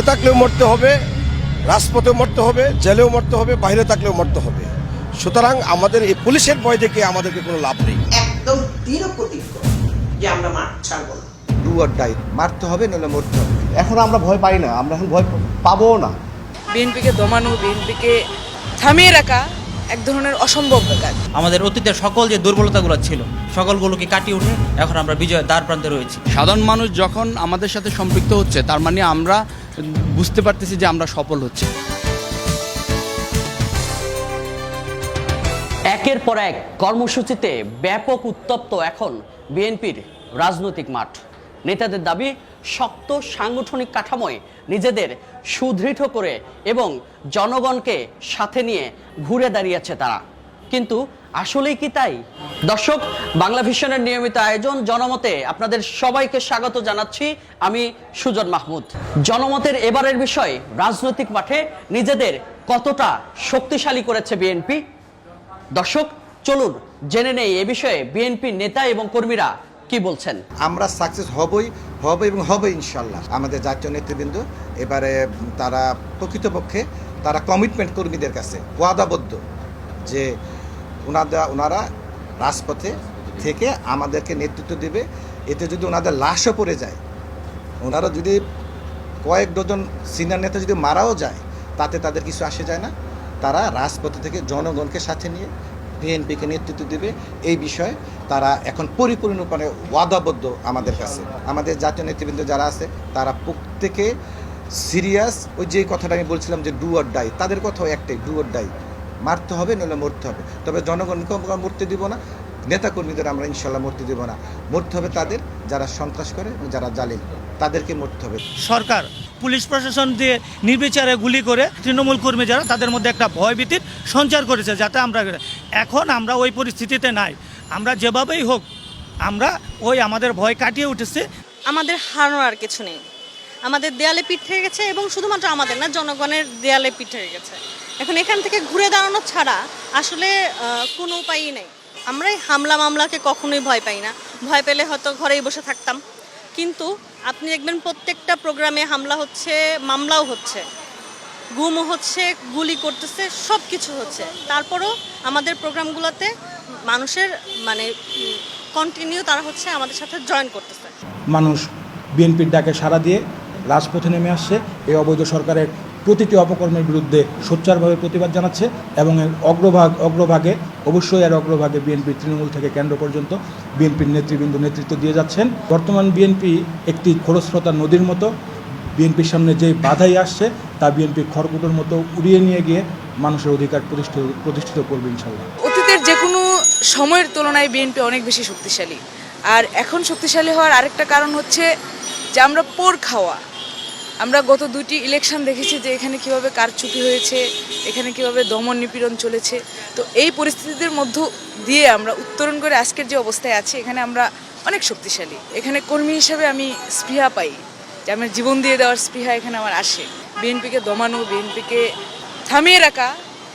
ঘরে থাকলেও মরতে হবে রাজপথেও মরতে হবে জেলেও মরতে হবে বাইরে থাকলেও মরতে হবে। সুতরাং আমাদের এই পুলিশের ভয় দেখে আমাদেরকে কোনো লাভ নেই। একদম দৃঢ় প্রতিজ্ঞ যে আমরা মাঠ ছাড়বো না। ডু অর ডাই মারতে হবে নইলে মরতে হবে। এখন আমরা ভয় পাই না আমরা এখন ভয় পাবো না। বিএনপিকে দমানো বিএনপিকে থামিয়ে রাখা এক ধরনের অসম্ভব কাজ আমাদের অতীতের সকল যে দুর্বলতাগুলো ছিল সকলগুলোকে কাটিয়ে উঠে এখন আমরা বিজয়ের দ্বার প্রান্তে রয়েছি। সাধারণ মানুষ যখন আমাদের সাথে সম্পৃক্ত হচ্ছে তার মানে আমরা বুঝতে পারতেছি যে আমরা সফল হচ্ছি। একের পর এক কর্মসূচিতে ব্যাপক উত্তপ্ত এখন বিএনপির রাজনৈতিক মাঠ। নেতাদের দাবি, শক্ত সাংগঠনিক কাঠামোয় নিজেদের সুদৃঢ় করে এবং জনগণকে সাথে নিয়ে ঘুরে দাঁড়িয়েছে তারা। কিন্তু আসলেই কি তাই? দর্শক, বাংলা ভিশনের নিয়মিত আয়োজন জনমতে আপনাদের সবাইকে স্বাগত জানাচ্ছি আমি সুজন মাহমুদ। জনমতের এবারের বিষয়, রাজনৈতিক মাঠে নিজেদের কতটা শক্তিশালী করেছে বিএনপি? দর্শক, চলুন জেনে নেই এ বিষয়ে বিএনপির নেতা এবং কর্মীরা কি বলছেন? আমরা সাকসেস হবই, হবে এবং হবে ইনশাল্লাহ আমাদের জাতীয় নেতৃবৃন্দ, এবারে তারা প্রকৃতপক্ষে তারা কমিটমেন্ট কর্মীদের কাছে ওয়াদাবদ্ধ যে ওনারা ওনারা রাজপথে থেকে আমাদেরকে নেতৃত্ব দেবে। এতে যদি ওনাদের লাশও পড়ে যায় ওনারা যদি কয়েক ডজন সিনিয়র নেতা যদি মারাও যায়, তাতে তাদের কিছু আসে যায় না। তারা রাজপথে থেকে জনগণকে সাথে নিয়ে বিএনপিকে নেতৃত্ব দেবে। এই বিষয়ে তারা এখন পরিপূর্ণরূপে ওয়াদাবদ্ধ আমাদের কাছে। আমাদের জাতীয় নেতৃবৃন্দ যারা আছে, তারা প্রত্যেকে সিরিয়াস ওই যে কথাটা আমি বলছিলাম যে ডু অর ডাই তাদের কথাও একটাই ডু অর ডাই মারতে হবে নইলে মরতে হবে। তবে জনগণকে আমরা মরতে দিব না নেতাকর্মীদের আমরা ইনশাল্লাহ মরতে দিব না। মরতে হবে তাদের যারা সন্ত্রাস করে এবং যারা জালিম তাদেরকে মরতে হবে। সরকার পুলিশ প্রশাসন দিয়ে নির্বিচারে গুলি করে তৃণমূল কর্মী যারা তাদের মধ্যে একটা ভয়ভীতির সঞ্চার করেছে যাতে আমরা এখন আমরা ওই পরিস্থিতিতে নাই। আমরা যেভাবেই হোক আমরা ওই আমাদের ভয় কাটিয়ে উঠেছে। আমাদের হারানোর আর কিছু নেই। আমাদের দেয়ালে পিঠ থেকে গেছে এবং শুধুমাত্র আমাদের না জনগণের দেয়ালে পিঠ থেকে গেছে। এখন এখান থেকে ঘুরে দাঁড়ানো ছাড়া আসলে কোনো উপায়ই নেই। আমরা এই হামলা মামলাকে কখনোই ভয় পাই না। ভয় পেলে হয়তো ঘরেই বসে থাকতাম। কিন্তু আপনি দেখবেন প্রত্যেকটা প্রোগ্রামে হামলা হচ্ছে, মামলাও হচ্ছে। গুমও হচ্ছে, গুলি করতেছে সব কিছু হচ্ছে। তারপরও আমাদের প্রোগ্রামগুলোতে মানুষের মানে কন্টিনিউ তারা হচ্ছে আমাদের সাথে জয়েন করতেছে। মানুষ বিএনপির ডাকে সাড়া দিয়ে রাজপথে নেমে আসছে। এই অবৈধ সরকারের প্রতিটি অপকর্মের বিরুদ্ধে সোচ্চারভাবে প্রতিবাদ জানাচ্ছে এবং এর অগ্রভাগ অগ্রভাগে, অবশ্যই এর অগ্রভাগে বিএনপি তৃণমূল থেকে কেন্দ্র পর্যন্ত বিএনপির নেতৃবৃন্দ নেতৃত্ব দিয়ে যাচ্ছেন। বর্তমান বিএনপি একটি খরস্রোতা নদীর মতো। বিএনপির সামনে যে বাধাই আসছে, তা বিএনপি খড়কুটোর মতো উড়িয়ে নিয়ে গিয়ে মানুষের অধিকার প্রতিষ্ঠিত প্রতিষ্ঠিত করবে ইনশাল্লাহ অতীতের যে কোনো সময়ের তুলনায় বিএনপি অনেক বেশি শক্তিশালী। আর এখন শক্তিশালী হওয়ার আরেকটা কারণ হচ্ছে যে আমরা পোর খাওয়া। আমরা গত দুটি ইলেকশন দেখেছি যে এখানে কীভাবে কারচুপি হয়েছে, এখানে কীভাবে দমন নিপীড়ন চলেছে। তো এই পরিস্থিতির মধ্য দিয়ে আমরা উত্তরণ করে আজকের যে অবস্থায় আছি, এখানে আমরা অনেক শক্তিশালী। এখানে কর্মী হিসাবে আমি স্পৃহা পাই, যে আমার জীবন দিয়ে দেওয়ার স্পৃহা এখানে আমার আসে। বিএনপিকে দমানো, বিএনপিকে থামিয়ে রাখা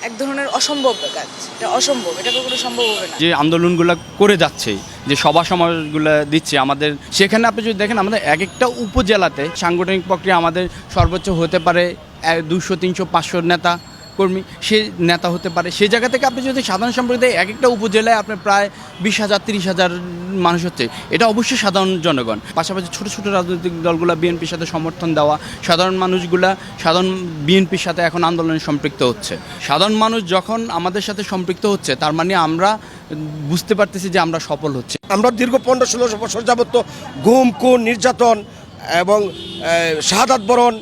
এক ধরনের অসম্ভব কাজ এটা অসম্ভব, এটা কখনো সম্ভব হবে না। যে আন্দোলনগুলো করে যাচ্ছে, যে সভা সমাজগুলো দিচ্ছে আমাদের, সেখানে আপনি যদি দেখেন আমাদের এক একটা উপজেলাতে সাংগঠনিক প্রক্রিয়া আমাদের সর্বোচ্চ হতে পারে দুশো তিনশো, পাঁচশো নেতা কর্মী, সে নেতা হতে পারে। সেই জায়গা থেকে আপনি যদি সাধারণ সম্প্রদায় এক একটা উপজেলায় আপনার প্রায় বিশ হাজার, তিরিশ হাজার মানুষ হচ্ছে, এটা অবশ্যই সাধারণ জনগণ। পাশাপাশি ছোটো ছোটো রাজনৈতিক দলগুলো বিএনপির সাথে সমর্থন দেওয়া, সাধারণ মানুষগুলা, সাধারণ বিএনপির সাথে এখন আন্দোলনে সম্পৃক্ত হচ্ছে। সাধারণ মানুষ যখন আমাদের সাথে সম্পৃক্ত হচ্ছে, তার মানে আমরা বুঝতে পারতেছি যে আমরা সফল হচ্ছে। আমরা দীর্ঘ পনেরো, ষোলো বছর যাবত গুম, খুন, নির্যাতন এবং শাহাদাত বরণ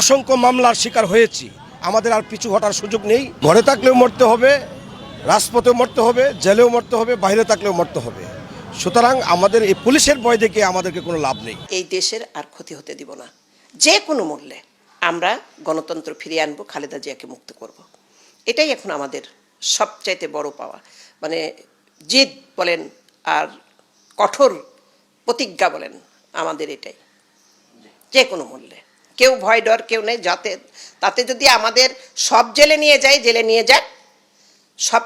অসংখ্য মামলার শিকার হয়েছি। আমাদের আর পিছু হটার সুযোগ নেই। ঘরে থাকলেও মরতে হবে, রাজপথেও মরতে হবে, জেলেও মরতে হবে, বাইরে থাকলেও মরতে হবে। সুতরাং আমাদের এই পুলিশের ভয় দেখে আমাদেরকে কোনো লাভ নেই। এই দেশের আর ক্ষতি হতে দিব না। যে কোনো মূল্যে আমরা গণতন্ত্র ফিরিয়ে আনব, খালেদা জিয়াকে মুক্ত করব। এটাই এখন আমাদের সবচাইতে বড় পাওয়া। মানে জিদ বলেন আর কঠোর প্রতিজ্ঞা বলেন, আমাদের এটাই। যে কোনো মূল্যে। কেউ ভয় ডর, কেউ নেই, যাতে, তাতে যদি আমাদের সব জেলে নিয়ে যায়, জেলে নিয়ে যাক, সব,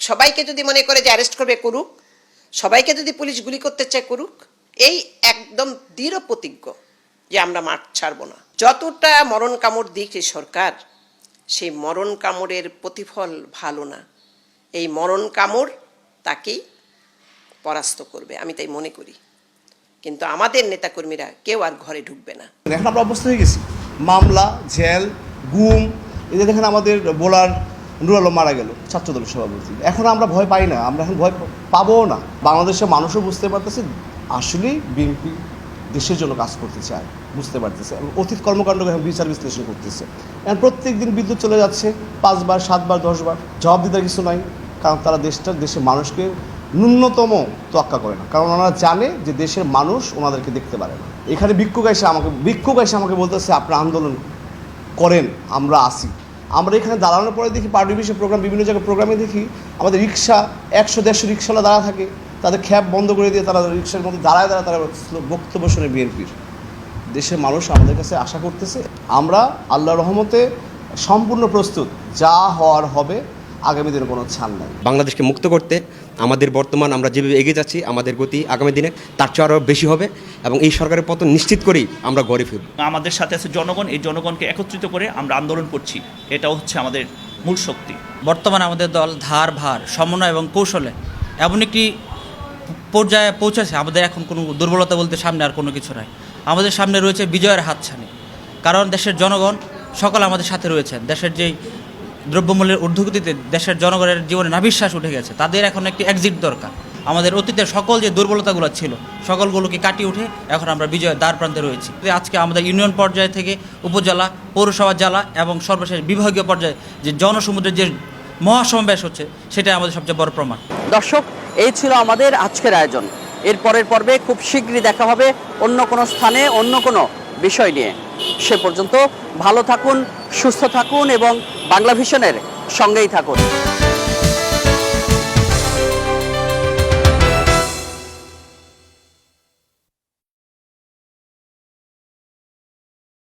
সবাইকে যদি মনে করে যে অ্যারেস্ট করবে করুক, সবাইকে যদি পুলিশ গুলি করতে চায় করুক, এই একদম দৃঢ় প্রতিজ্ঞ যে আমরা মাঠ ছাড়বো না। যতটা মরণ কামড় দিচ্ছে সরকার, সেই মরণ কামড়ের প্রতিফল ভালো না। এই মরণ কামড় তাকেই পরাস্ত করবে, আমি তাই মনে করি। কিন্তু আমাদের নেতাকর্মীরা কেউ আর ঘরে ঢুকবে না। এখন আমরা অবস্থা হয়ে গেছি। মামলা, জেল, গুম যে দেখেন আমাদের বোলার নুর আলম মারা গেল ছাত্রদল সভাপতি। এখন আমরা ভয় পাই না, আমরা এখন ভয় পাবো না। বাংলাদেশের মানুষও বুঝতে পারতেছে, আসলেই বিএনপি দেশের জন্য কাজ করতে চায় বুঝতে পারতেছে। এবং অতীত কর্মকাণ্ডকে এখন বিচার বিশ্লেষণ করতেছে। এখন প্রত্যেক দিন বিদ্যুৎ চলে যাচ্ছে, পাঁচবার, সাতবার, দশবার জবাব দিতে কিছু নাই। কারণ তারা দেশটা, দেশের মানুষকে ন্যূনতম তোয়াক্কা করে না। কারণ ওনারা জানে যে দেশের মানুষ ওনাদেরকে দেখতে পারে না। এখানে বিক্ষোভ এসে আমাকে বিক্ষোভ এসে আমাকে বলতেছে, আপনারা আন্দোলন করেন, আমরা আসি। আমরা এখানে দাঁড়ানোর পরে দেখি পার্টি প্রোগ্রাম, বিভিন্ন জায়গায় প্রোগ্রামে দেখি আমাদের রিক্সা, একশো, দেড়শো রিক্সাওয়ালা দাঁড়া থাকে। তাদের খ্যাপ বন্ধ করে দিয়ে তারা রিক্সার মধ্যে দাঁড়ায় দাঁড়ায় তারা বক্তব্য শুনে বিএনপির। দেশের মানুষ আমাদের কাছে আশা করতেছে, আমরা আল্লাহ রহমতে সম্পূর্ণ প্রস্তুত। যা হওয়ার হবে আগামী দিনে কোনো ছাড় নাই। বাংলাদেশকে মুক্ত করতে আমাদের বর্তমান আমরা যেভাবে এগিয়ে যাচ্ছি আমাদের গতি আগামী দিনে তার চেয়ে আরও বেশি হবে এবং এই সরকারের পতন নিশ্চিত করেই আমরা গড়ে ফিরব। আমাদের সাথে আছে জনগণ এই জনগণকে একত্রিত করে আমরা আন্দোলন করছি। এটা হচ্ছে আমাদের মূল শক্তি। বর্তমানে আমাদের দল ধার ভার সমন্বয় এবং কৌশলে এমন একটি পর্যায়ে পৌঁছেছে। আমাদের এখন কোনো দুর্বলতা বলতে সামনে আর কোনো কিছু নাই। আমাদের সামনে রয়েছে বিজয়ের হাতছানি। কারণ দেশের জনগণ সকল আমাদের সাথে রয়েছেন। দেশের যেই দ্রব্যমূল্যের ঊর্ধ্বগতিতে দেশের জনগণের জীবনে নাভিশ্বাস উঠে গেছে। তাদের এখন একটি এক্সিট দরকার। আমাদের অতীতের সকল যে দুর্বলতাগুলো ছিল, সকলগুলোকে কাটিয়ে উঠে এখন আমরা বিজয়ের দ্বার প্রান্তে রয়েছি। আজকে আমাদের ইউনিয়ন পর্যায় থেকে উপজেলা, পৌরসভা, জেলা এবং সর্বশেষ বিভাগীয় পর্যায়ে যে জনসমুদ্রের যে মহাসমাবেশ হচ্ছে, সেটাই আমাদের সবচেয়ে বড় প্রমাণ। দর্শক, এই ছিল আমাদের আজকের আয়োজন। এর পরের পর্বে খুব শীঘ্রই দেখা হবে অন্য কোনো স্থানে, অন্য কোনো বিষয় নিয়ে। সে পর্যন্ত ভালো থাকুন, সুস্থ থাকুন এবং বাংলা ভিশনের সঙ্গেই থাকুন।